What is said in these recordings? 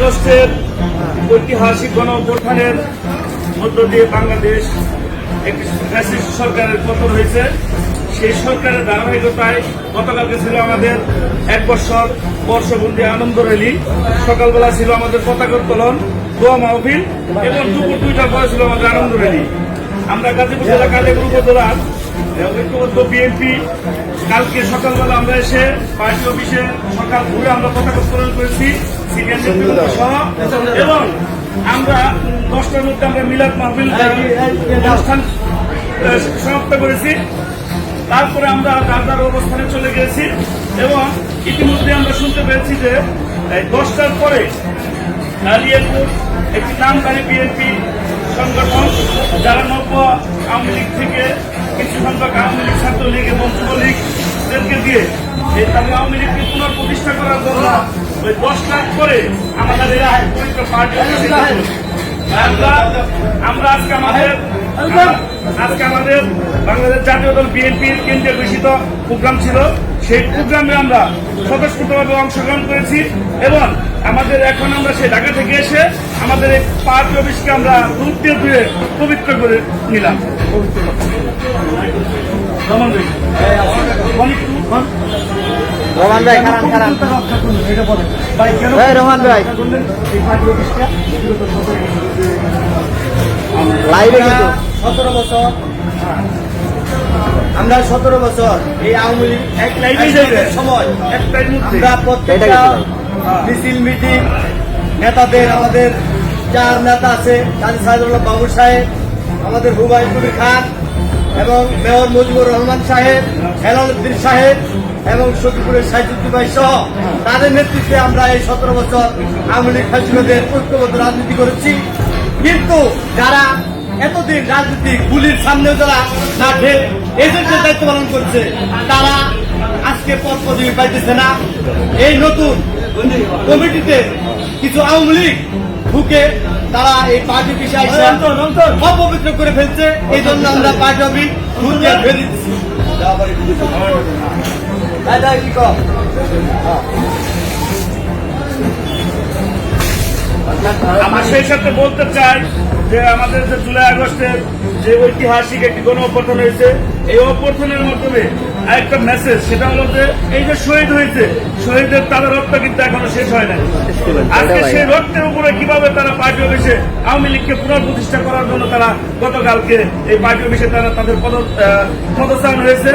আগস্টের ঐতিহাসিক গণ মধ্য দিয়ে বাংলাদেশ একটি ফ্যাসিস্ট সরকারের পতন হয়েছে। সেই সরকারের ধারাবাহিকতায় গতকালকে ছিল আমাদের এক বছর বর্ষবন্দি আনন্দ র্যালি। সকালবেলা ছিল আমাদের পতাকা উত্তোলন, দোয়া মাহফিল এবং দুপুর দুইটার পরে ছিল আমাদের আনন্দ র্যালি। আমরা গাজীপুর জেলা কালীপুর উপজেলা ঐক্যবদ্ধ বিএনপি। কালকে সকালবেলা আমরা এসে পার্টি অফিসে সকাল ঘুরে আমরা পতাকা উত্তোলন করেছি। এবং আমরা দশটার মধ্যে আমরা মিলাদ মাহফিল অনুষ্ঠান সমাপ্ত করেছি। তারপরে আমরা যার অবস্থানে চলে গেছি এবং ইতিমধ্যে আমরা শুনতে পেরেছি যে দশটার পরে কালিয়াপুর একটি নামদারি বিএনপি সংগঠন, যারা নব্য আওয়ামী লীগ থেকে কিছু সংখ্যক আওয়ামী লীগ, ছাত্রলীগ এবং যুবলীগদেরকে দিয়ে এই তাদের আওয়ামী লীগকে পুনঃপ্রতিষ্ঠা করার জন্য ওই দশটার পরে আমাদের এই পবিত্র পার্টি আমরা আজকে আমাদের আজকে আমাদের বাংলাদেশ জাতীয় দল বিএনপির কেন্দ্রীয় ঘোষিত প্রোগ্রাম ছিল। সেই প্রোগ্রামে আমরা স্বতঃস্ফূর্তভাবে অংশগ্রহণ করেছি এবং আমাদের এখন আমরা সেই ঢাকা থেকে এসে আমাদের এই পার্টি অফিসকে আমরা দুধ দিয়ে পবিত্র করে নিলাম। রমন ভাই। খারান খারান এই ভাই। লাইভে কিন্তু। সতেরো বছর। আমরা সতেরো বছর। এই আওয়ামী লীগ এক লাইনেই সময়। আমরা প্রত্যেকটা মিছিল মিটিং নেতাদের আমাদের চার নেতা আছে কাজী সাহেদুল্লাহ বাবু সাহেব আমাদের হুমায়ুন কবির খান এবং মেয়র মুজিবুর রহমান সাহেব হেলাল উদ্দিন সাহেব এবং সতীপুরের সাহিত্যুদ্দিন ভাই সহ তাদের নেতৃত্বে আমরা এই সতেরো বছর আওয়ামী লীগ ফ্যাসিবাদের ঐক্যবদ্ধ রাজনীতি করেছি। কিন্তু যারা এতদিন রাজনীতি গুলির সামনে যারা না ঢের এজেন্টের দায়িত্ব পালন করছে তারা আজকে পদ পদবি পাইতেছে না। এই নতুন কমিটিতে কিছু আওয়ামী লীগ ঢুকে তারা এই পার্টি বিষয়ে অপবিত্র করে ফেলছে। এই জন্য আমরা পার্টি অফিস ঢুকে ফেলে দিচ্ছি আমরা সেই সাথে বলতে চাই যে আমাদের যে জুলাই আগস্টের যে ঐতিহাসিক একটি গণ অভ্যর্থন হয়েছে, এই অভ্যর্থনের মাধ্যমে একটা মেসেজ সেটা হলো যে এই যে শহীদ হয়েছে শহীদের তাদের রক্ত কিন্তু এখনও শেষ হয় নাই। আজকে সেই রক্তের উপরে কীভাবে তারা পার্টি অফিসে আওয়ামী লীগকে পুনঃপ্রতিষ্ঠা করার জন্য তারা গতকালকে এই পার্টি অফিসে তারা তাদের পদ পদচারণ হয়েছে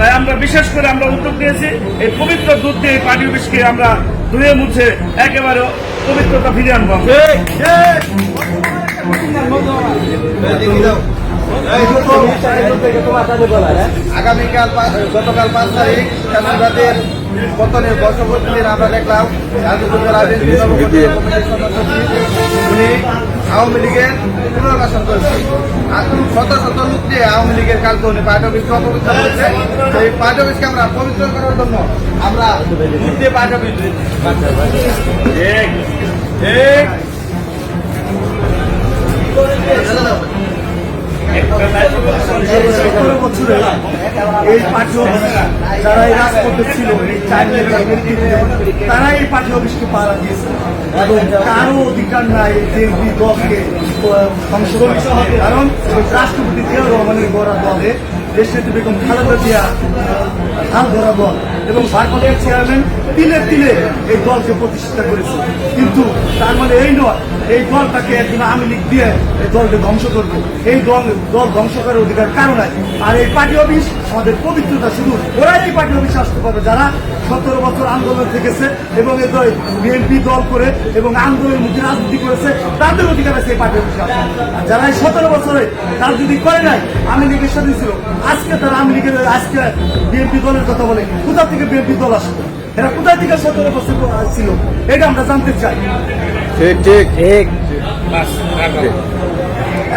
তাই আমরা বিশেষ করে আমরা উদ্যোগ নিয়েছি এই পবিত্র দুধ দিয়ে এই পার্টি অফিসকে আমরা ধুয়ে মুছে একেবারে পবিত্রতা ফিরিয়ে আনব আগামীকাল গতকাল পাঁচ তারিখ ফ্যাসিবাদের পতনের বর্ষপূর্তির আমরা দেখলাম। কমিটির সদস্য উনি আওয়ামী লীগের পুনর্বাসন করেছে শত শত লোক দিয়ে আওয়ামী লীগের কালকে পার্টি অফিসকে অপবিত্র করেছে সেই পার্টি অফিসকে আমরা পবিত্র করার জন্য আমরা দিয়ে পার্টি অফিস এই পার্টি যারা এই রাজপথে ছিল এই চার তারা এই পার্টি অফিসকে পাড়া দিয়েছে। এবং কারও অধিকার নাই বিএনপি দলকে আহ, ধ্বংস কারণ রাষ্ট্রপতি জিয়া রহমানের গড়া দলে দেশের বেগম খালেদা জিয়া হাল ধরা দল এবং ভারপ্রাপ্ত চেয়ারম্যান তিলে তিলে এই দলকে প্রতিষ্ঠা করেছে। কিন্তু তার মানে এই নয়, এই দলটাকে একদিন আওয়ামী লীগ দিয়ে এই দলকে ধ্বংস করবে। এই দল দল ধ্বংস করার অধিকার কারও নাই। আর এই পার্টি অফিস, আমাদের পবিত্রতা শুধু ওরাই এই পার্টি অফিসে আসতে পারবে। যারা সতেরো বছর আন্দোলন থেকেছে এবং এই দল বিএনপি দল করে এবং আন্দোলনের মধ্যে রাজনীতি করেছে, তাদের অধিকার আছে এই পার্টি অফিসে। আর যারা এই সতেরো বছরে রাজনীতি করে নাই, আওয়ামী লীগের সাথে ছিল, আজকে তারা আওয়ামী লীগের আজকে বিএনপি দলের কথা বলে, কোথা থেকে বিএনপি দল আসবে? এরা কোথায় থেকে সতেরো বছর ছিল? এটা আমরা জানতে চাই। ঠিক ঠিক। ঠিক।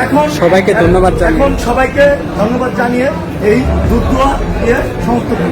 এখন সবাইকে ধন্যবাদ জানিয়ে। এখন সবাইকে ধন্যবাদ জানিয়ে এই দুধ দোয়া করি